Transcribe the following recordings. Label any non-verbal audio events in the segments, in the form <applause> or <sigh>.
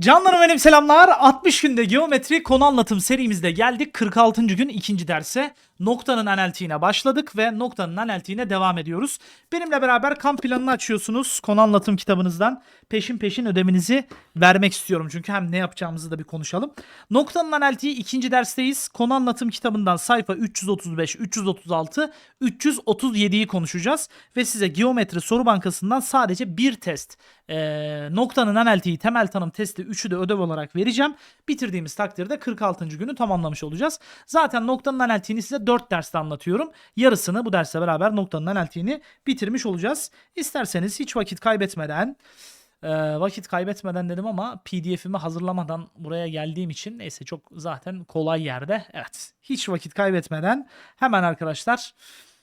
Canlarım benim selamlar. 60 günde geometri konu anlatım serimizde geldik. 46. gün ikinci derse noktanın analitiğine başladık ve noktanın analitiğine devam ediyoruz. Benimle beraber kamp planını açıyorsunuz konu anlatım kitabınızdan. Peşin peşin ödevinizi vermek istiyorum çünkü hem ne yapacağımızı da bir konuşalım. Noktanın analitiği ikinci dersteyiz. Konu anlatım kitabından sayfa 335, 336, 337'yi konuşacağız. Ve size geometri soru bankasından sadece bir test ee, noktanın analitiği temel tanım testi 3'ü de ödev olarak vereceğim. Bitirdiğimiz takdirde 46. günü tamamlamış olacağız. Zaten noktanın analitiğini size 4 derste anlatıyorum. Yarısını bu derste beraber noktanın analitiğini bitirmiş olacağız. İsterseniz hiç vakit kaybetmeden ee, vakit kaybetmeden dedim ama pdf'imi hazırlamadan buraya geldiğim için neyse çok zaten kolay yerde. Evet hiç vakit kaybetmeden hemen arkadaşlar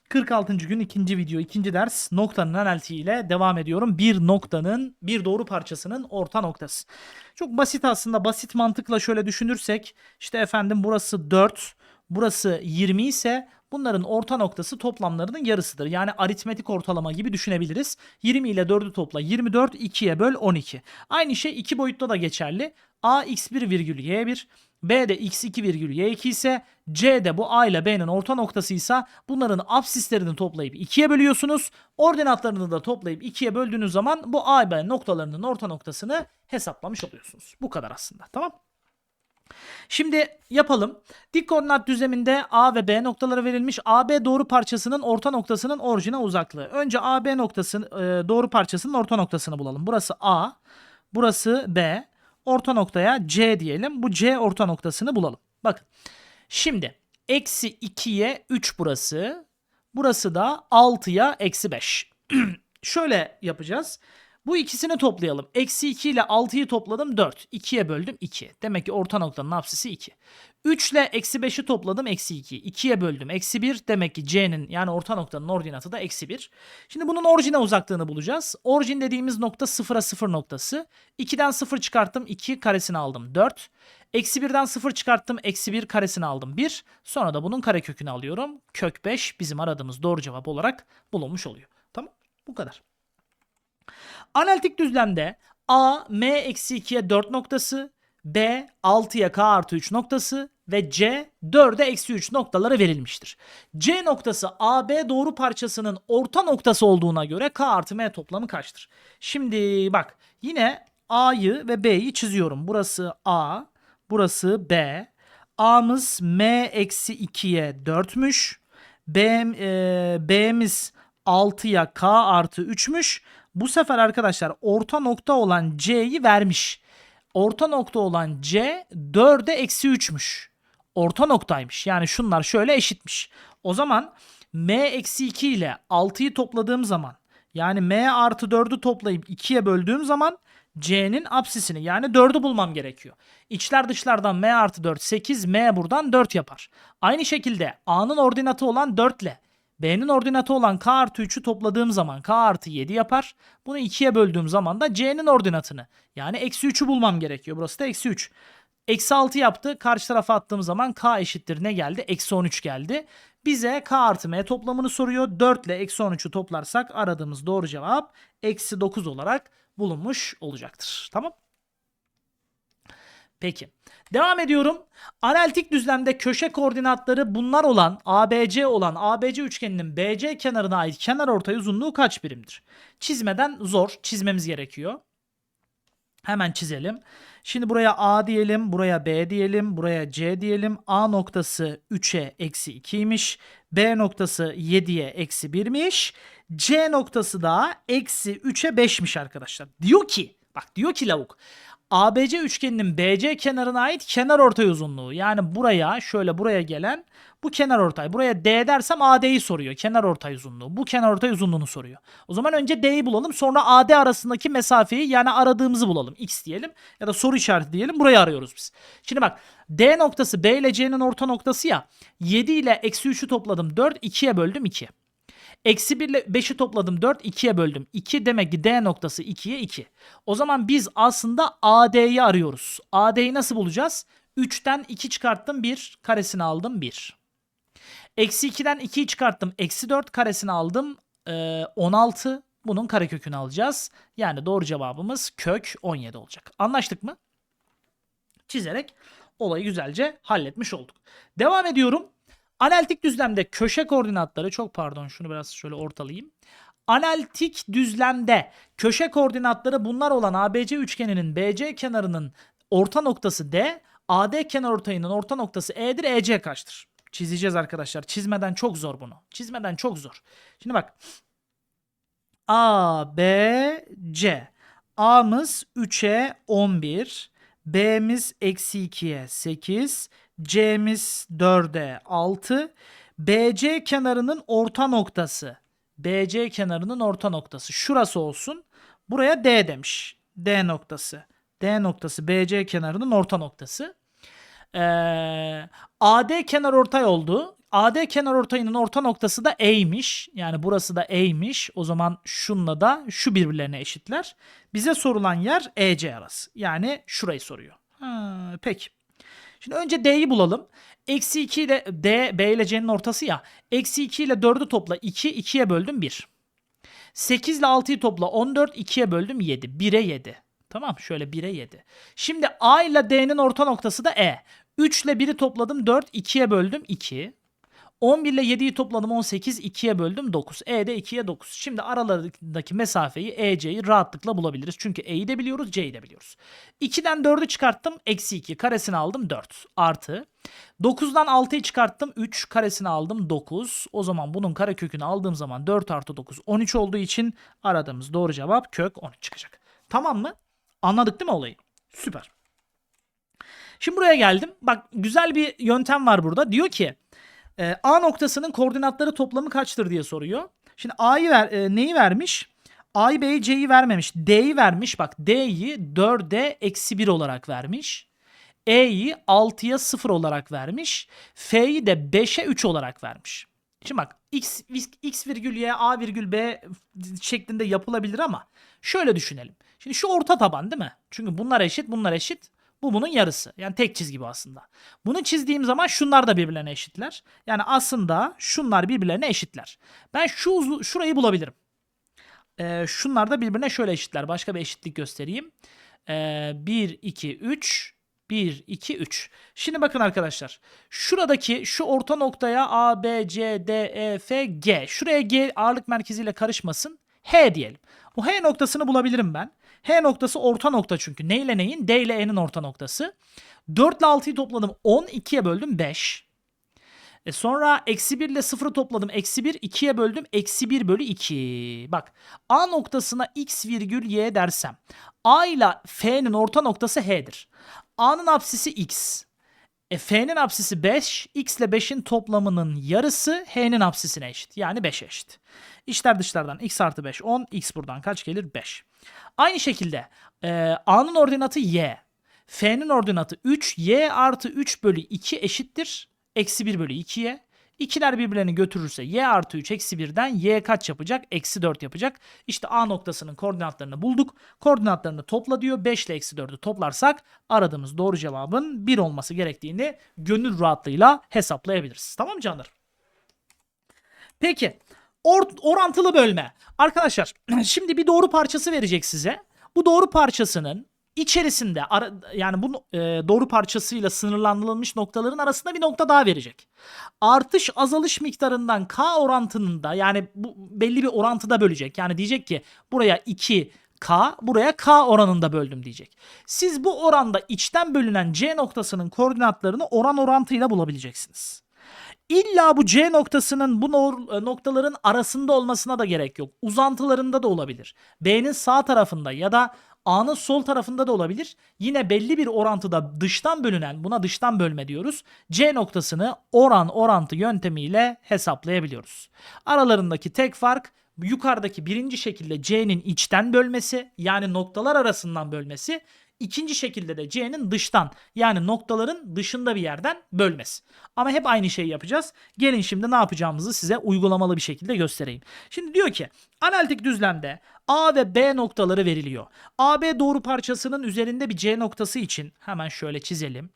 46. gün ikinci video, ikinci ders noktanın analitiği ile devam ediyorum. Bir noktanın, bir doğru parçasının orta noktası. Çok basit aslında. Basit mantıkla şöyle düşünürsek işte efendim burası 4, burası 20 ise bunların orta noktası toplamlarının yarısıdır. Yani aritmetik ortalama gibi düşünebiliriz. 20 ile 4'ü topla 24, 2'ye böl 12. Aynı şey iki boyutta da geçerli. A x1 virgül y1 B de x2 virgül y2 ise C de bu A ile B'nin orta noktasıysa bunların absislerini toplayıp 2'ye bölüyorsunuz. Ordinatlarını da toplayıp 2'ye böldüğünüz zaman bu A B noktalarının orta noktasını hesaplamış oluyorsunuz. Bu kadar aslında tamam Şimdi yapalım. Dik koordinat düzleminde A ve B noktaları verilmiş. AB doğru parçasının orta noktasının orijine uzaklığı. Önce AB noktasının e, doğru parçasının orta noktasını bulalım. Burası A, burası B. Orta noktaya C diyelim. Bu C orta noktasını bulalım. Bakın. Şimdi eksi 2'ye 3 burası. Burası da 6'ya eksi 5. <clears throat> Şöyle yapacağız. Bu ikisini toplayalım. Eksi 2 ile 6'yı topladım 4. 2'ye böldüm 2. Demek ki orta noktanın apsisi 2. 3 ile eksi 5'i topladım eksi 2. 2'ye böldüm eksi 1. Demek ki C'nin yani orta noktanın ordinatı da eksi 1. Şimdi bunun orijine uzaklığını bulacağız. Orijin dediğimiz nokta 0'a 0 noktası. 2'den 0 çıkarttım 2 karesini aldım 4. Eksi 1'den 0 çıkarttım. Eksi 1 karesini aldım 1. Sonra da bunun karekökünü alıyorum. Kök 5 bizim aradığımız doğru cevap olarak bulunmuş oluyor. Tamam bu kadar. Analitik düzlemde A, M-2'ye 4 noktası, B, 6'ya K artı 3 noktası ve C, 4'e eksi 3 noktaları verilmiştir. C noktası AB doğru parçasının orta noktası olduğuna göre K artı M toplamı kaçtır? Şimdi bak yine A'yı ve B'yi çiziyorum. Burası A, burası B. A'mız M eksi 2'ye 4'müş. B, e, B'miz 6'ya K artı 3'müş. Bu sefer arkadaşlar orta nokta olan C'yi vermiş. Orta nokta olan C 4'e eksi 3'müş. Orta noktaymış. Yani şunlar şöyle eşitmiş. O zaman M eksi 2 ile 6'yı topladığım zaman yani M artı 4'ü toplayıp 2'ye böldüğüm zaman C'nin apsisini yani 4'ü bulmam gerekiyor. İçler dışlardan M artı 4 8 M buradan 4 yapar. Aynı şekilde A'nın ordinatı olan 4 ile B'nin ordinatı olan K artı 3'ü topladığım zaman K artı 7 yapar. Bunu 2'ye böldüğüm zaman da C'nin ordinatını yani eksi 3'ü bulmam gerekiyor. Burası da eksi 3. Eksi 6 yaptı. Karşı tarafa attığım zaman K eşittir ne geldi? Eksi 13 geldi. Bize K artı M toplamını soruyor. 4 ile eksi 13'ü toplarsak aradığımız doğru cevap eksi 9 olarak bulunmuş olacaktır. Tamam Peki. Devam ediyorum. Analitik düzlemde köşe koordinatları bunlar olan ABC olan ABC üçgeninin BC kenarına ait kenar ortay uzunluğu kaç birimdir? Çizmeden zor. Çizmemiz gerekiyor. Hemen çizelim. Şimdi buraya A diyelim, buraya B diyelim, buraya C diyelim. A noktası 3'e eksi 2'ymiş. B noktası 7'ye eksi 1'miş. C noktası da eksi 3'e 5'miş arkadaşlar. Diyor ki, bak diyor ki lavuk. ABC üçgeninin BC kenarına ait kenar ortay uzunluğu. Yani buraya şöyle buraya gelen bu kenar ortay. Buraya D dersem AD'yi soruyor. Kenar ortay uzunluğu. Bu kenar ortay uzunluğunu soruyor. O zaman önce D'yi bulalım. Sonra AD arasındaki mesafeyi yani aradığımızı bulalım. X diyelim ya da soru işareti diyelim. Burayı arıyoruz biz. Şimdi bak D noktası B ile C'nin orta noktası ya. 7 ile eksi 3'ü topladım 4. 2'ye böldüm 2. Eksi 1 ile 5'i topladım 4 2'ye böldüm. 2 demek ki D noktası 2'ye 2. O zaman biz aslında AD'yi arıyoruz. AD'yi nasıl bulacağız? 3'ten 2 çıkarttım 1 karesini aldım 1. Eksi 2'den 2'yi çıkarttım. Eksi 4 karesini aldım. Ee, 16. Bunun karekökünü alacağız. Yani doğru cevabımız kök 17 olacak. Anlaştık mı? çizerek olayı güzelce halletmiş olduk. Devam ediyorum. Analitik düzlemde köşe koordinatları çok pardon şunu biraz şöyle ortalayayım. Analitik düzlemde köşe koordinatları bunlar olan ABC üçgeninin BC kenarının orta noktası D, AD kenar ortayının orta noktası E'dir, EC kaçtır? Çizeceğiz arkadaşlar. Çizmeden çok zor bunu. Çizmeden çok zor. Şimdi bak. A, B, C. A'mız 3'e 11. B'miz eksi 2'ye 8. C'miz 4'e 6. BC kenarının orta noktası. BC kenarının orta noktası. Şurası olsun. Buraya D demiş. D noktası. D noktası BC kenarının orta noktası. Ee, AD kenar ortay oldu. AD kenar ortayının orta noktası da E'ymiş. Yani burası da E'ymiş. O zaman şunla da şu birbirlerine eşitler. Bize sorulan yer EC arası. Yani şurayı soruyor. Ha, peki. Şimdi önce D'yi bulalım. Eksi 2 ile D, B ile C'nin ortası ya. Eksi 2 ile 4'ü topla 2, 2'ye böldüm 1. 8 ile 6'yı topla 14, 2'ye böldüm 7. 1'e 7. Tamam şöyle 1'e 7. Şimdi A ile D'nin orta noktası da E. 3 ile 1'i topladım 4, 2'ye böldüm 2. 11 ile 7'yi topladım 18, 2'ye böldüm 9. E de 2'ye 9. Şimdi aralarındaki mesafeyi EC'yi rahatlıkla bulabiliriz. Çünkü E'yi de biliyoruz, C'yi de biliyoruz. 2'den 4'ü çıkarttım, eksi 2. Karesini aldım 4. Artı. 9'dan 6'yı çıkarttım, 3. Karesini aldım 9. O zaman bunun karekökünü aldığım zaman 4 artı 9, 13 olduğu için aradığımız doğru cevap kök 13 çıkacak. Tamam mı? Anladık değil mi olayı? Süper. Şimdi buraya geldim. Bak güzel bir yöntem var burada. Diyor ki e, A noktasının koordinatları toplamı kaçtır diye soruyor. Şimdi A'yı ver, e, neyi vermiş? A'yı B'yi C'yi vermemiş. D'yi vermiş. Bak D'yi 4'e eksi 1 olarak vermiş. E'yi 6'ya 0 olarak vermiş. F'yi de 5'e 3 olarak vermiş. Şimdi bak x, x virgül y a virgül b şeklinde yapılabilir ama şöyle düşünelim. Şimdi şu orta taban değil mi? Çünkü bunlar eşit bunlar eşit. Bu bunun yarısı. Yani tek çizgi bu aslında. Bunu çizdiğim zaman şunlar da birbirlerine eşitler. Yani aslında şunlar birbirlerine eşitler. Ben şu şurayı bulabilirim. Ee, şunlar da birbirine şöyle eşitler. Başka bir eşitlik göstereyim. Ee, 1, 2, 3. 1, 2, 3. Şimdi bakın arkadaşlar. Şuradaki şu orta noktaya A, B, C, D, E, F, G. Şuraya G ağırlık merkeziyle karışmasın. H diyelim. O H noktasını bulabilirim ben. H noktası orta nokta çünkü. Ne ile neyin? D ile E'nin orta noktası. 4 ile 6'yı topladım. 10. 2'ye böldüm 5. E sonra eksi 1 ile 0'ı topladım. Eksi 1 2'ye böldüm. Eksi 1 bölü 2. Bak A noktasına x virgül y dersem. A ile F'nin orta noktası H'dir. A'nın apsisi x. E, F'nin apsisi 5. X ile 5'in toplamının yarısı H'nin apsisine eşit. Yani 5'e eşit. İçler dışlardan x artı 5 10. X buradan kaç gelir? 5. Aynı şekilde e, A'nın ordinatı y. F'nin ordinatı 3. Y artı 3 bölü 2 eşittir. Eksi 1 bölü 2'ye. İkiler birbirlerini götürürse y artı 3 eksi 1'den y kaç yapacak? Eksi 4 yapacak. İşte A noktasının koordinatlarını bulduk. Koordinatlarını topla diyor. 5 ile eksi 4'ü toplarsak aradığımız doğru cevabın 1 olması gerektiğini gönül rahatlığıyla hesaplayabiliriz. Tamam mı canlar? Peki or orantılı bölme. Arkadaşlar <clears throat> şimdi bir doğru parçası verecek size. Bu doğru parçasının içerisinde ara, yani bu e, doğru parçasıyla sınırlandırılmış noktaların arasında bir nokta daha verecek. Artış azalış miktarından k orantında yani bu belli bir orantıda bölecek. Yani diyecek ki buraya 2 K buraya K oranında böldüm diyecek. Siz bu oranda içten bölünen C noktasının koordinatlarını oran orantıyla bulabileceksiniz. İlla bu C noktasının bu e, noktaların arasında olmasına da gerek yok. Uzantılarında da olabilir. B'nin sağ tarafında ya da A'nın sol tarafında da olabilir. Yine belli bir orantıda dıştan bölünen buna dıştan bölme diyoruz. C noktasını oran orantı yöntemiyle hesaplayabiliyoruz. Aralarındaki tek fark yukarıdaki birinci şekilde C'nin içten bölmesi yani noktalar arasından bölmesi. İkinci şekilde de C'nin dıştan yani noktaların dışında bir yerden bölmesi. Ama hep aynı şeyi yapacağız. Gelin şimdi ne yapacağımızı size uygulamalı bir şekilde göstereyim. Şimdi diyor ki analitik düzlemde A ve B noktaları veriliyor. AB doğru parçasının üzerinde bir C noktası için hemen şöyle çizelim.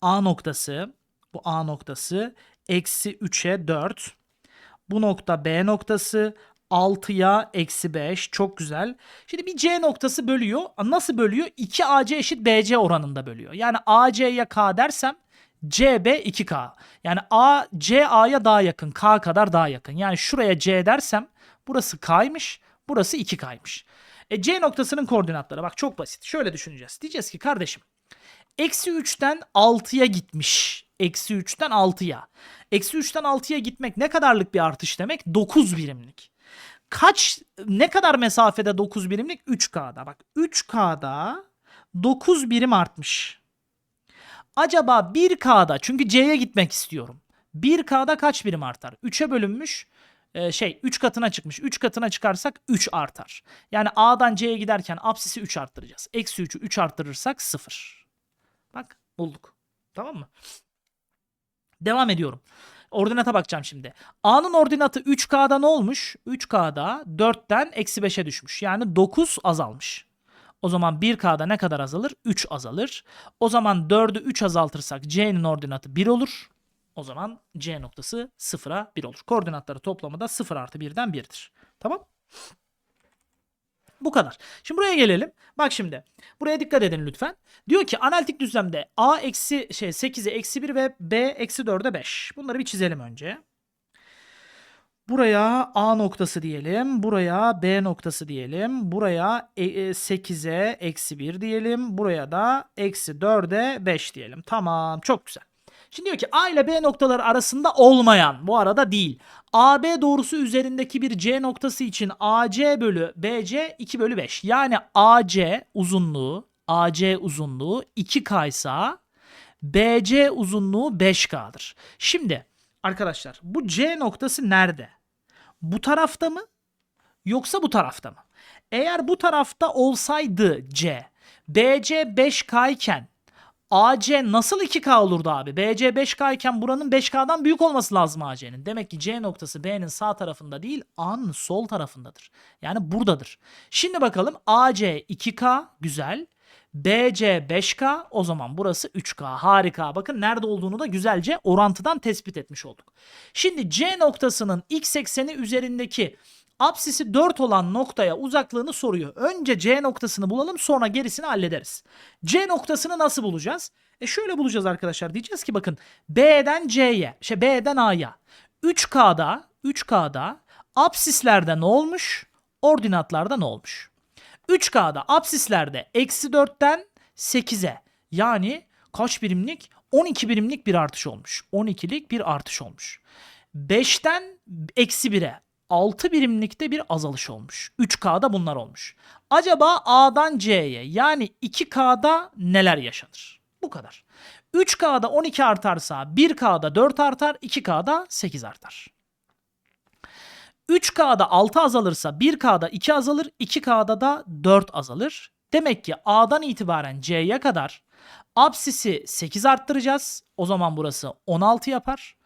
A noktası bu A noktası eksi 3'e 4. Bu nokta B noktası 6'ya eksi 5 çok güzel. Şimdi bir C noktası bölüyor. Nasıl bölüyor? 2AC eşit BC oranında bölüyor. Yani AC'ye K dersem CB 2K. Yani A C daha yakın. K kadar daha yakın. Yani şuraya C dersem burası K'ymış. Burası 2K'ymış. E C noktasının koordinatları bak çok basit. Şöyle düşüneceğiz. Diyeceğiz ki kardeşim Eksi 3'ten 6'ya gitmiş. Eksi 3'ten 6'ya. Eksi 3'ten 6'ya gitmek ne kadarlık bir artış demek? 9 birimlik. Kaç ne kadar mesafede 9 birimlik? 3K'da. Bak 3K'da 9 birim artmış. Acaba 1K'da çünkü C'ye gitmek istiyorum. 1K'da kaç birim artar? 3'e bölünmüş e, şey 3 katına çıkmış. 3 katına çıkarsak 3 artar. Yani A'dan C'ye giderken apsisi 3 arttıracağız. Eksi 3'ü 3 arttırırsak 0. Bak bulduk. Tamam mı? Devam ediyorum. Ordinata bakacağım şimdi. A'nın ordinatı 3K'da ne olmuş? 3K'da 4'ten eksi 5'e düşmüş. Yani 9 azalmış. O zaman 1K'da ne kadar azalır? 3 azalır. O zaman 4'ü 3 azaltırsak C'nin ordinatı 1 olur. O zaman C noktası 0'a 1 olur. Koordinatları toplamı da 0 artı 1'den 1'dir. Tamam bu kadar. Şimdi buraya gelelim. Bak şimdi. Buraya dikkat edin lütfen. Diyor ki analitik düzlemde A eksi şey 8'e eksi 1 ve B eksi 4'e 5. Bunları bir çizelim önce. Buraya A noktası diyelim. Buraya B noktası diyelim. Buraya 8'e eksi 1 diyelim. Buraya da eksi 4'e 5 diyelim. Tamam. Çok güzel. Şimdi diyor ki A ile B noktaları arasında olmayan bu arada değil. AB doğrusu üzerindeki bir C noktası için AC bölü BC 2 bölü 5. Yani AC uzunluğu AC uzunluğu 2K ise BC uzunluğu 5K'dır. Şimdi arkadaşlar bu C noktası nerede? Bu tarafta mı? Yoksa bu tarafta mı? Eğer bu tarafta olsaydı C, BC 5K iken AC nasıl 2K olurdu abi? BC 5K iken buranın 5K'dan büyük olması lazım AC'nin. Demek ki C noktası B'nin sağ tarafında değil A'nın sol tarafındadır. Yani buradadır. Şimdi bakalım AC 2K güzel. BC 5K o zaman burası 3K harika. Bakın nerede olduğunu da güzelce orantıdan tespit etmiş olduk. Şimdi C noktasının x ekseni üzerindeki Apsisi 4 olan noktaya uzaklığını soruyor. Önce C noktasını bulalım sonra gerisini hallederiz. C noktasını nasıl bulacağız? E şöyle bulacağız arkadaşlar. Diyeceğiz ki bakın B'den C'ye, şey B'den A'ya 3K'da 3K'da apsislerde ne olmuş? Ordinatlarda ne olmuş? 3K'da apsislerde eksi 4'ten 8'e yani kaç birimlik? 12 birimlik bir artış olmuş. 12'lik bir artış olmuş. 5'ten eksi 1'e 6 birimlikte bir azalış olmuş. 3K'da bunlar olmuş. Acaba A'dan C'ye yani 2K'da neler yaşanır? Bu kadar. 3K'da 12 artarsa 1K'da 4 artar, 2K'da 8 artar. 3K'da 6 azalırsa 1K'da 2 azalır, 2K'da da 4 azalır. Demek ki A'dan itibaren C'ye kadar absisi 8 arttıracağız. O zaman burası 16 yapar.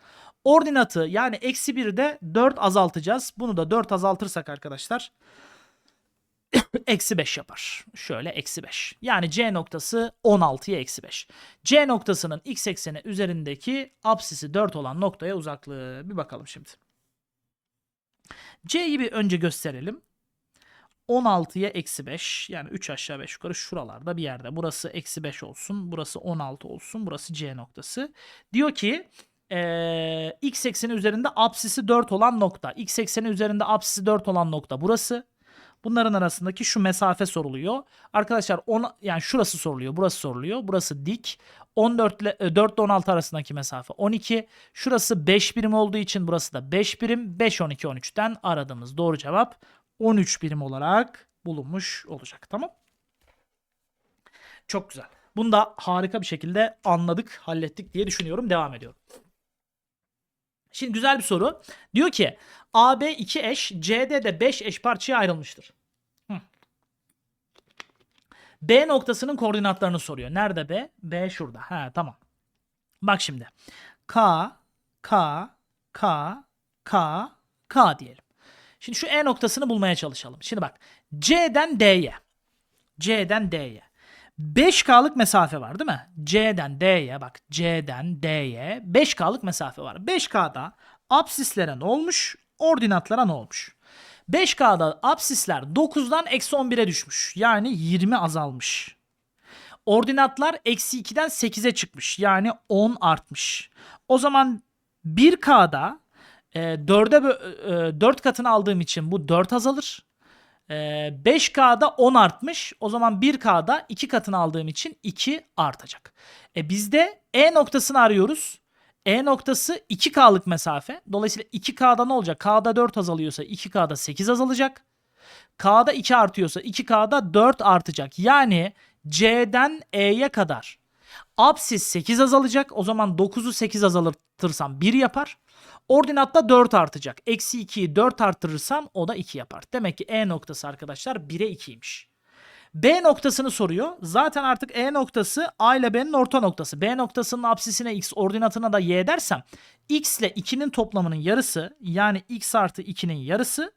Ordinatı yani eksi 1'i de 4 azaltacağız. Bunu da 4 azaltırsak arkadaşlar <coughs> eksi 5 yapar. Şöyle eksi 5. Yani C noktası 16'ya eksi 5. C noktasının x ekseni üzerindeki apsisi 4 olan noktaya uzaklığı. Bir bakalım şimdi. C'yi bir önce gösterelim. 16'ya eksi 5 yani 3 aşağı 5 yukarı şuralarda bir yerde. Burası eksi 5 olsun. Burası 16 olsun. Burası C noktası. Diyor ki e, x ekseni üzerinde apsisi 4 olan nokta. X ekseni üzerinde apsisi 4 olan nokta burası. Bunların arasındaki şu mesafe soruluyor. Arkadaşlar on, yani şurası soruluyor. Burası soruluyor. Burası dik. 14 ile 4 ile 16 arasındaki mesafe 12. Şurası 5 birim olduğu için burası da 5 birim. 5 12 13'ten aradığımız doğru cevap 13 birim olarak bulunmuş olacak. Tamam? Çok güzel. Bunu da harika bir şekilde anladık, hallettik diye düşünüyorum. Devam ediyorum. Şimdi güzel bir soru. Diyor ki AB 2 eş, CD de 5 eş parçaya ayrılmıştır. Hı. B noktasının koordinatlarını soruyor. Nerede B? B şurada. Ha tamam. Bak şimdi. K, K, K, K, K diyelim. Şimdi şu E noktasını bulmaya çalışalım. Şimdi bak. C'den D'ye. C'den D'ye. 5K'lık mesafe var değil mi? C'den D'ye bak C'den D'ye 5K'lık mesafe var. 5K'da absislere ne olmuş? Ordinatlara ne olmuş? 5K'da absisler 9'dan eksi 11'e düşmüş. Yani 20 azalmış. Ordinatlar eksi 2'den 8'e çıkmış. Yani 10 artmış. O zaman 1K'da e, 4'e bö- e, 4 katını aldığım için bu 4 azalır. E, 5K'da 10 artmış. O zaman 1K'da 2 katını aldığım için 2 artacak. E bizde E noktasını arıyoruz. E noktası 2K'lık mesafe. Dolayısıyla 2K'da ne olacak? K'da 4 azalıyorsa 2K'da 8 azalacak. K'da 2 artıyorsa 2K'da 4 artacak. Yani C'den E'ye kadar absis 8 azalacak. O zaman 9'u 8 azaltırsam 1 yapar. Ordinatta 4 artacak. Eksi 2'yi 4 arttırırsam o da 2 yapar. Demek ki E noktası arkadaşlar 1'e 2'ymiş. B noktasını soruyor. Zaten artık E noktası A ile B'nin orta noktası. B noktasının apsisine x, ordinatına da y dersem x ile 2'nin toplamının yarısı yani x artı 2'nin yarısı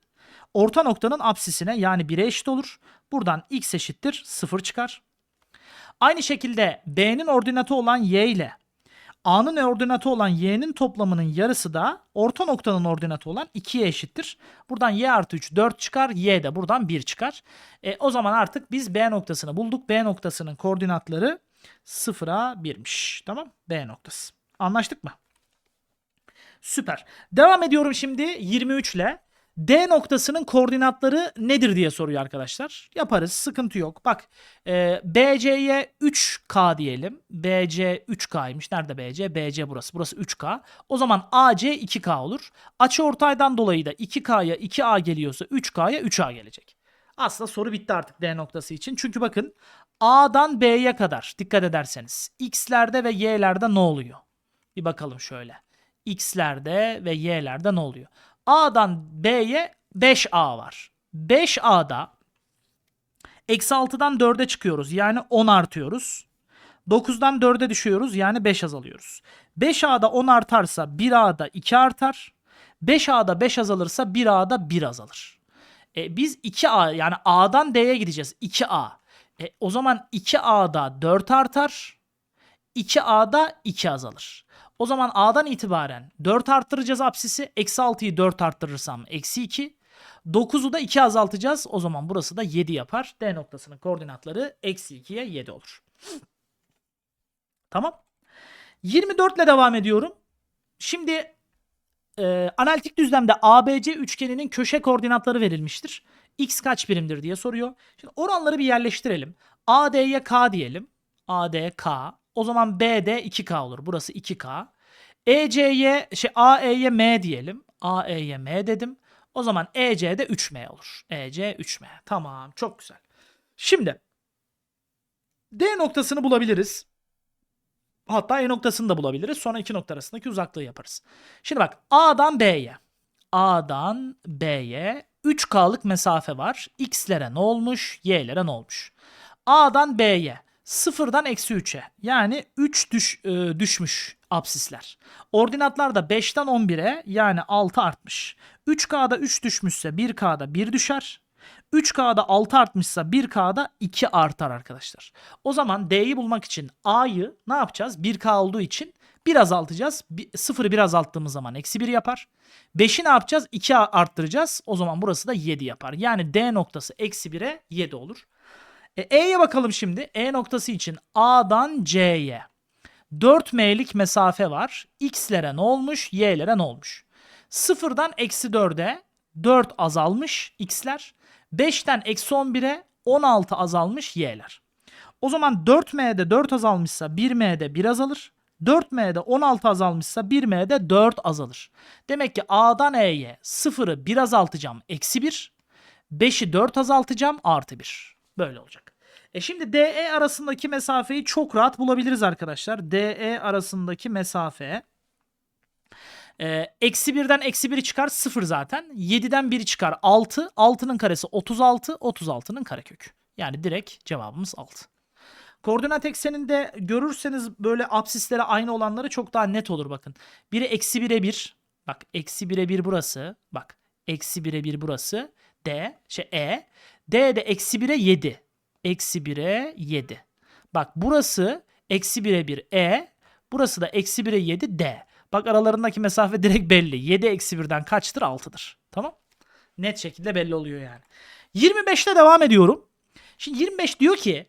orta noktanın apsisine yani 1'e eşit olur. Buradan x eşittir 0 çıkar. Aynı şekilde B'nin ordinatı olan y ile A'nın ordinatı olan y'nin toplamının yarısı da orta noktanın ordinatı olan 2'ye eşittir. Buradan y artı 3 4 çıkar. Y de buradan 1 çıkar. E, o zaman artık biz B noktasını bulduk. B noktasının koordinatları 0'a 1'miş. Tamam. B noktası. Anlaştık mı? Süper. Devam ediyorum şimdi 23 ile. D noktasının koordinatları nedir diye soruyor arkadaşlar. Yaparız sıkıntı yok. Bak e, BC'ye 3K diyelim. BC 3K'ymış. Nerede BC? BC burası. Burası 3K. O zaman AC 2K olur. Açı ortaydan dolayı da 2K'ya 2A geliyorsa 3K'ya 3A gelecek. Aslında soru bitti artık D noktası için. Çünkü bakın A'dan B'ye kadar dikkat ederseniz X'lerde ve Y'lerde ne oluyor? Bir bakalım şöyle. X'lerde ve Y'lerde ne oluyor? A'dan B'ye 5A var. 5A'da eksi 6'dan 4'e çıkıyoruz. Yani 10 artıyoruz. 9'dan 4'e düşüyoruz. Yani 5 azalıyoruz. 5A'da 10 artarsa 1A'da 2 artar. 5A'da 5 azalırsa 1A'da 1 azalır. E, biz 2A yani A'dan D'ye gideceğiz. 2A. E, o zaman 2A'da 4 artar. 2A'da 2 azalır. O zaman A'dan itibaren 4 arttıracağız apsisi. Eksi 6'yı 4 arttırırsam eksi 2. 9'u da 2 azaltacağız. O zaman burası da 7 yapar. D noktasının koordinatları eksi 2'ye 7 olur. Tamam. 24 ile devam ediyorum. Şimdi e, analitik düzlemde ABC üçgeninin köşe koordinatları verilmiştir. X kaç birimdir diye soruyor. Şimdi oranları bir yerleştirelim. AD'ye K diyelim. AD K. O zaman BD 2K olur. Burası 2K. EC'ye şey AE'ye M diyelim. AE'ye M dedim. O zaman EC'de 3M olur. EC 3M. Tamam. Çok güzel. Şimdi D noktasını bulabiliriz. Hatta E noktasını da bulabiliriz. Sonra iki nokta arasındaki uzaklığı yaparız. Şimdi bak A'dan B'ye. A'dan B'ye 3K'lık mesafe var. X'lere ne olmuş? Y'lere ne olmuş? A'dan B'ye. Sıfırdan eksi 3'e. Yani 3 düş, e, düşmüş absisler. Ordinatlar da 5'ten 11'e yani 6 artmış. 3K'da 3 düşmüşse 1K'da 1 düşer. 3K'da 6 artmışsa 1K'da 2 artar arkadaşlar. O zaman D'yi bulmak için A'yı ne yapacağız? 1K olduğu için 1 azaltacağız. 0'ı 1 azalttığımız zaman eksi 1 yapar. 5'i ne yapacağız? 2 arttıracağız. O zaman burası da 7 yapar. Yani D noktası eksi 1'e 7 olur. E, E'ye bakalım şimdi. E noktası için A'dan C'ye 4M'lik mesafe var. X'lere ne olmuş? Y'lere ne olmuş? 0'dan eksi 4'e 4 azalmış X'ler. 5'ten eksi 11'e 16 azalmış Y'ler. O zaman 4M'de 4 azalmışsa 1M'de 1 azalır. 4M'de 16 azalmışsa 1M'de 4 azalır. Demek ki A'dan E'ye 0'ı 1 azaltacağım eksi 1. 5'i 4 azaltacağım artı 1. Böyle olacak. E şimdi DE arasındaki mesafeyi çok rahat bulabiliriz arkadaşlar. DE arasındaki mesafe e, eksi 1'den eksi 1'i çıkar 0 zaten. 7'den 1'i çıkar 6. 6'nın karesi 36. 36'nın karekökü. Yani direkt cevabımız 6. Koordinat ekseninde görürseniz böyle absislere aynı olanları çok daha net olur bakın. Biri eksi 1'e 1. Bak eksi 1'e 1 burası. Bak eksi 1'e 1 burası. D şey E. D de eksi 1'e 7. Eksi 1'e 7. Bak burası eksi 1'e 1 E. Burası da eksi 1'e 7 D. Bak aralarındaki mesafe direkt belli. 7 eksi 1'den kaçtır? 6'dır. Tamam. net şekilde belli oluyor yani. 25'te devam ediyorum. Şimdi 25 diyor ki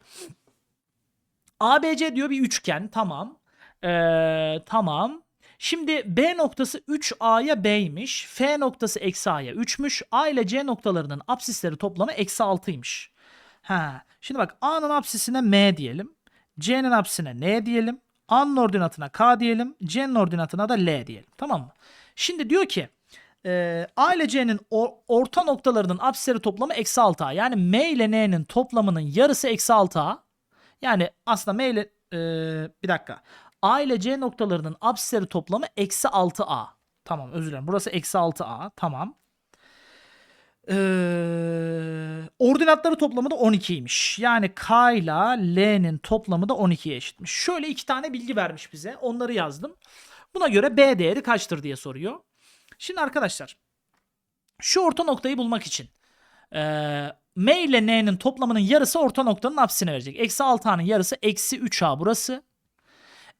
ABC diyor bir üçgen tamam. Ee, tamam. Şimdi B noktası 3A'ya B'ymiş. F noktası eksi A'ya 3'müş. A ile C noktalarının apsisleri toplamı eksi 6'ymış. Ha. Şimdi bak A'nın apsisine M diyelim. C'nin apsisine N diyelim. A'nın ordinatına K diyelim. C'nin ordinatına da L diyelim. Tamam mı? Şimdi diyor ki e, A ile C'nin orta noktalarının apsisleri toplamı eksi 6A. Yani M ile N'nin toplamının yarısı eksi 6A. Yani aslında M ile e, bir dakika. A ile C noktalarının apsisleri toplamı eksi 6A. Tamam özür dilerim. Burası eksi 6A. Tamam. Ee, ordinatları toplamı da 12'ymiş. Yani K ile L'nin toplamı da 12'ye eşitmiş. Şöyle iki tane bilgi vermiş bize. Onları yazdım. Buna göre B değeri kaçtır diye soruyor. Şimdi arkadaşlar şu orta noktayı bulmak için ee, M ile N'nin toplamının yarısı orta noktanın apsisine verecek. Eksi 6A'nın yarısı eksi 3A burası.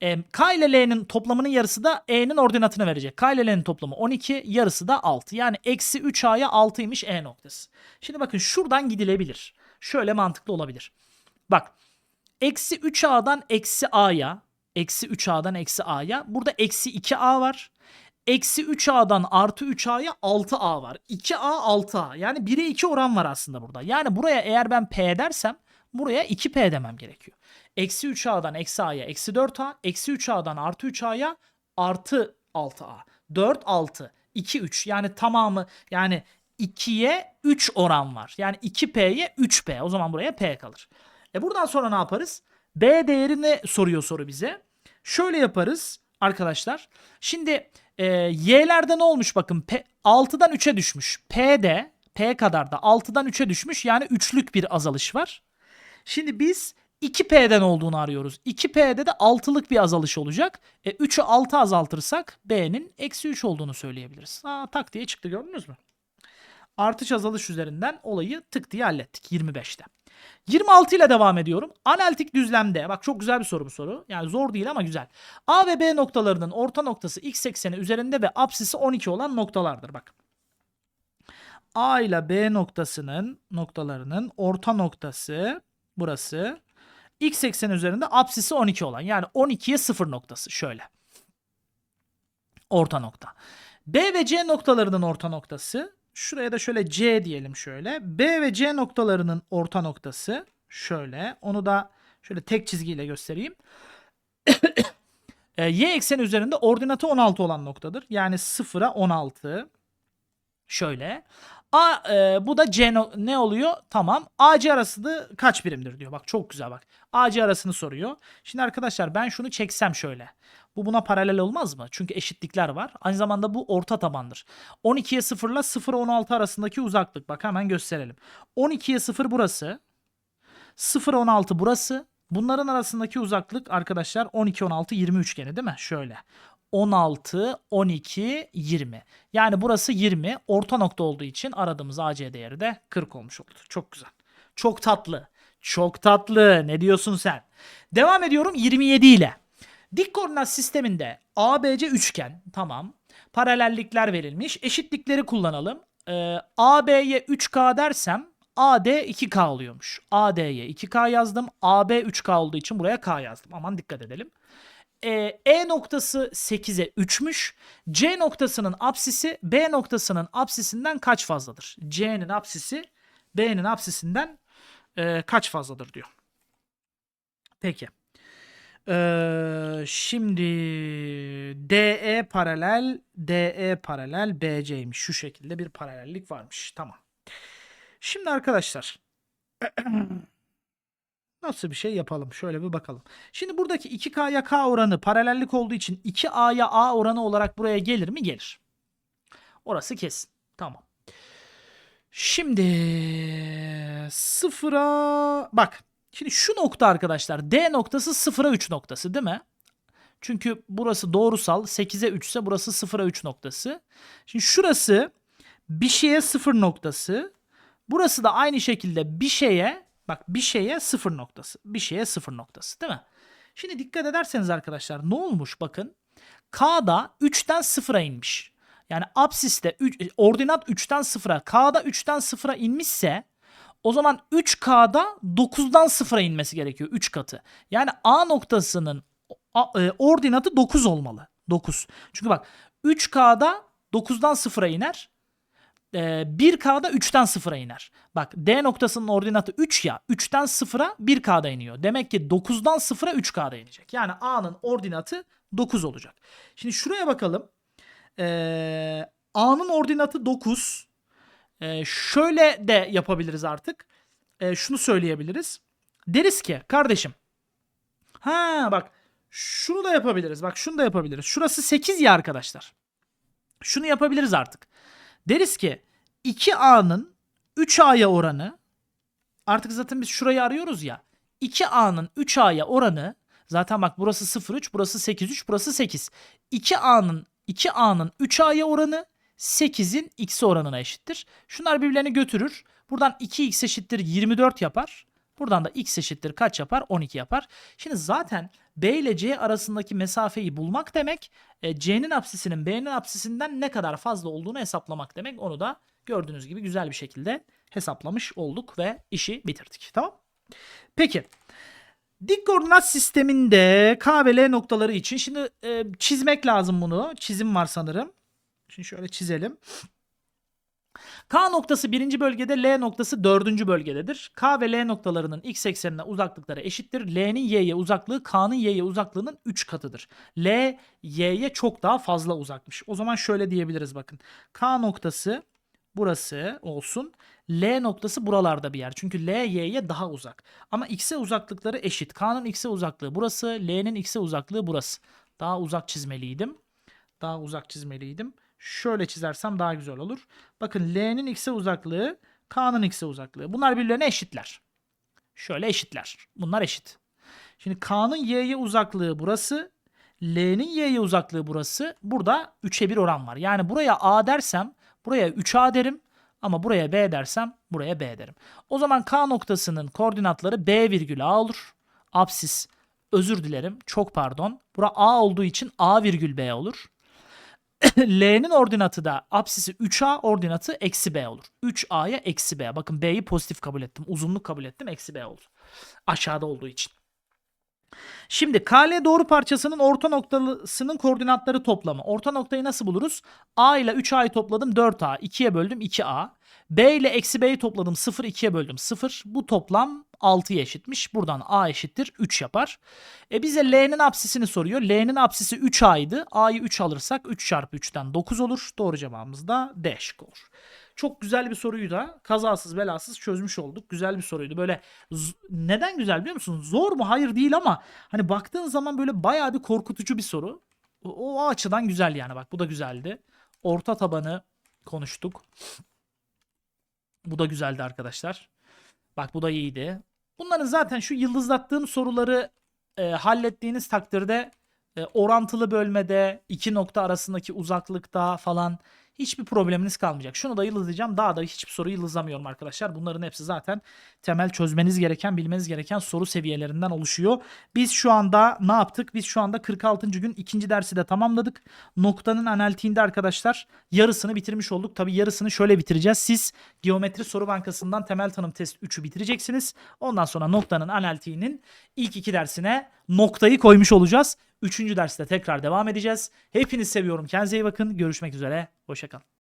E, K ile L'nin toplamının yarısı da E'nin ordinatını verecek. K ile L'nin toplamı 12, yarısı da 6. Yani eksi 3A'ya 6'ymış E noktası. Şimdi bakın şuradan gidilebilir. Şöyle mantıklı olabilir. Bak eksi 3A'dan eksi A'ya, eksi 3A'dan eksi A'ya. Burada eksi 2A var. Eksi 3A'dan artı 3A'ya 6A var. 2A 6A. Yani 1'e 2 oran var aslında burada. Yani buraya eğer ben P dersem buraya 2P demem gerekiyor. Eksi 3A'dan eksi A'ya eksi 4A. Eksi 3A'dan artı 3A'ya artı 6A. 4, 6, 2, 3. Yani tamamı yani 2'ye 3 oran var. Yani 2P'ye 3P. O zaman buraya P kalır. E buradan sonra ne yaparız? B değerini soruyor soru bize. Şöyle yaparız arkadaşlar. Şimdi e, y'lerde ne olmuş bakın. P, 6'dan 3'e düşmüş. P'de P kadar da 6'dan 3'e düşmüş. Yani üçlük bir azalış var. Şimdi biz 2P'den olduğunu arıyoruz. 2P'de de 6'lık bir azalış olacak. E, 3'ü 6 azaltırsak B'nin eksi 3 olduğunu söyleyebiliriz. Aa, tak diye çıktı gördünüz mü? Artış azalış üzerinden olayı tık diye hallettik 25'te. 26 ile devam ediyorum. Analitik düzlemde bak çok güzel bir soru bu soru. Yani zor değil ama güzel. A ve B noktalarının orta noktası x ekseni üzerinde ve apsisi 12 olan noktalardır bak. A ile B noktasının noktalarının orta noktası burası. X ekseni üzerinde apsisi 12 olan yani 12'ye 0 noktası şöyle. Orta nokta. B ve C noktalarının orta noktası şuraya da şöyle C diyelim şöyle. B ve C noktalarının orta noktası şöyle. Onu da şöyle tek çizgiyle göstereyim. <coughs> E, y ekseni üzerinde ordinatı 16 olan noktadır. Yani 0'a 16. Şöyle. A e, bu da C no- ne oluyor? Tamam. AC arası da kaç birimdir diyor. Bak çok güzel bak. AC arasını soruyor. Şimdi arkadaşlar ben şunu çeksem şöyle. Bu buna paralel olmaz mı? Çünkü eşitlikler var. Aynı zamanda bu orta tabandır. 12'ye 0 ile 0'a 16 arasındaki uzaklık. Bak hemen gösterelim. 12'ye 0 burası. 0'a 16 burası. Bunların arasındaki uzaklık arkadaşlar 12 16 20 üçgeni değil mi? Şöyle. 16, 12, 20. Yani burası 20. Orta nokta olduğu için aradığımız AC değeri de 40 olmuş oldu. Çok güzel. Çok tatlı. Çok tatlı. Ne diyorsun sen? Devam ediyorum 27 ile. Dik koordinat sisteminde ABC üçgen. Tamam. Paralellikler verilmiş. Eşitlikleri kullanalım. Ee, AB'ye 3K dersem AD 2K oluyormuş. AD'ye 2K yazdım. AB 3K olduğu için buraya K yazdım. Aman dikkat edelim. E, E noktası 8'e 3'müş. C noktasının apsisi B noktasının apsisinden kaç fazladır? C'nin apsisi B'nin apsisinden e, kaç fazladır diyor. Peki. Ee, şimdi DE paralel DE paralel BC'ymiş. Şu şekilde bir paralellik varmış. Tamam. Şimdi arkadaşlar <clears throat> nasıl bir şey yapalım? Şöyle bir bakalım. Şimdi buradaki 2K'ya K oranı paralellik olduğu için 2A'ya A oranı olarak buraya gelir mi? Gelir. Orası kesin. Tamam. Şimdi sıfıra bak. Şimdi şu nokta arkadaşlar D noktası sıfıra 3 noktası değil mi? Çünkü burası doğrusal 8'e 3 ise burası sıfıra 3 noktası. Şimdi şurası bir şeye 0 noktası. Burası da aynı şekilde bir şeye bak bir şeye 0 noktası. Bir şeye 0 noktası değil mi? Şimdi dikkat ederseniz arkadaşlar ne olmuş bakın. K'da 3'ten 0'a inmiş. Yani apsiste üç- ordinat 3'ten 0'a, K'da 3'ten 0'a inmişse o zaman 3K'da 9'dan 0'a inmesi gerekiyor 3 katı. Yani A noktasının e, ordinatı 9 olmalı. 9. Çünkü bak 3K'da 9'dan 0'a iner. E, 1K'da 3'ten 0'a iner. Bak D noktasının ordinatı 3 ya. 3'ten 0'a 1K'da iniyor. Demek ki 9'dan 0'a 3K'da inecek. Yani A'nın ordinatı 9 olacak. Şimdi şuraya bakalım. Ee, A'nın ordinatı 9. Ee, şöyle de yapabiliriz artık. Ee, şunu söyleyebiliriz. Deriz ki kardeşim. Ha bak şunu da yapabiliriz. Bak şunu da yapabiliriz. Şurası 8 ya arkadaşlar. Şunu yapabiliriz artık. Deriz ki 2A'nın 3A'ya oranı artık zaten biz şurayı arıyoruz ya. 2A'nın 3A'ya oranı zaten bak burası 0,3 burası 8,3 burası 8. 2A'nın 2A'nın 3A'ya oranı 8'in x'e oranına eşittir. Şunlar birbirlerini götürür. Buradan 2x eşittir 24 yapar. Buradan da x eşittir kaç yapar? 12 yapar. Şimdi zaten B ile C arasındaki mesafeyi bulmak demek e, C'nin apsisinin B'nin apsisinden ne kadar fazla olduğunu hesaplamak demek. Onu da gördüğünüz gibi güzel bir şekilde hesaplamış olduk ve işi bitirdik. Tamam? Peki. Dik koordinat sisteminde K ve L noktaları için şimdi e, çizmek lazım bunu. Çizim var sanırım. Şimdi şöyle çizelim. K noktası birinci bölgede, L noktası dördüncü bölgededir. K ve L noktalarının x eksenine uzaklıkları eşittir. L'nin y'ye uzaklığı K'nın y'ye uzaklığının 3 katıdır. L y'ye çok daha fazla uzakmış. O zaman şöyle diyebiliriz bakın. K noktası burası olsun. L noktası buralarda bir yer. Çünkü L y'ye daha uzak. Ama x'e uzaklıkları eşit. K'nın x'e uzaklığı burası, L'nin x'e uzaklığı burası. Daha uzak çizmeliydim. Daha uzak çizmeliydim. Şöyle çizersem daha güzel olur. Bakın L'nin x'e uzaklığı, K'nın x'e uzaklığı. Bunlar birbirlerine eşitler. Şöyle eşitler. Bunlar eşit. Şimdi K'nın y'ye uzaklığı burası. L'nin y'ye uzaklığı burası. Burada 3'e 1 oran var. Yani buraya A dersem buraya 3A derim. Ama buraya B dersem buraya B derim. O zaman K noktasının koordinatları B virgül A olur. Apsis özür dilerim. Çok pardon. Bura A olduğu için A virgül B olur. <coughs> L'nin ordinatı da apsisi 3A ordinatı eksi B olur. 3A'ya eksi B. Bakın B'yi pozitif kabul ettim. Uzunluk kabul ettim. Eksi B oldu. Aşağıda olduğu için. Şimdi KL doğru parçasının orta noktasının koordinatları toplamı. Orta noktayı nasıl buluruz? A ile 3A'yı topladım 4A. 2'ye böldüm 2A. B ile eksi B'yi topladım 0. 2'ye böldüm 0. Bu toplam 6'ya eşitmiş. Buradan A eşittir 3 yapar. E bize L'nin apsisini soruyor. L'nin apsisi 3A'ydı. A'yı 3 alırsak 3 çarpı 3'ten 9 olur. Doğru cevabımız da D şıkkı olur. Çok güzel bir soruyu da kazasız belasız çözmüş olduk. Güzel bir soruydu. Böyle neden güzel biliyor musun? Zor mu? Hayır değil ama hani baktığın zaman böyle bayağı bir korkutucu bir soru. O, o açıdan güzel yani bak bu da güzeldi. Orta tabanı konuştuk. Bu da güzeldi arkadaşlar. Bak bu da iyiydi. Bunların zaten şu yıldızlattığım soruları e, hallettiğiniz takdirde e, orantılı bölmede iki nokta arasındaki uzaklıkta falan hiçbir probleminiz kalmayacak. Şunu da yıldızlayacağım. Daha da hiçbir soru yıldızlamıyorum arkadaşlar. Bunların hepsi zaten temel çözmeniz gereken, bilmeniz gereken soru seviyelerinden oluşuyor. Biz şu anda ne yaptık? Biz şu anda 46. gün ikinci dersi de tamamladık. Noktanın analitiğinde arkadaşlar yarısını bitirmiş olduk. Tabi yarısını şöyle bitireceğiz. Siz geometri soru bankasından temel tanım test 3'ü bitireceksiniz. Ondan sonra noktanın analitiğinin ilk iki dersine noktayı koymuş olacağız. Üçüncü derste tekrar devam edeceğiz. Hepinizi seviyorum. Kendinize iyi bakın. Görüşmek üzere. Hoşçakalın.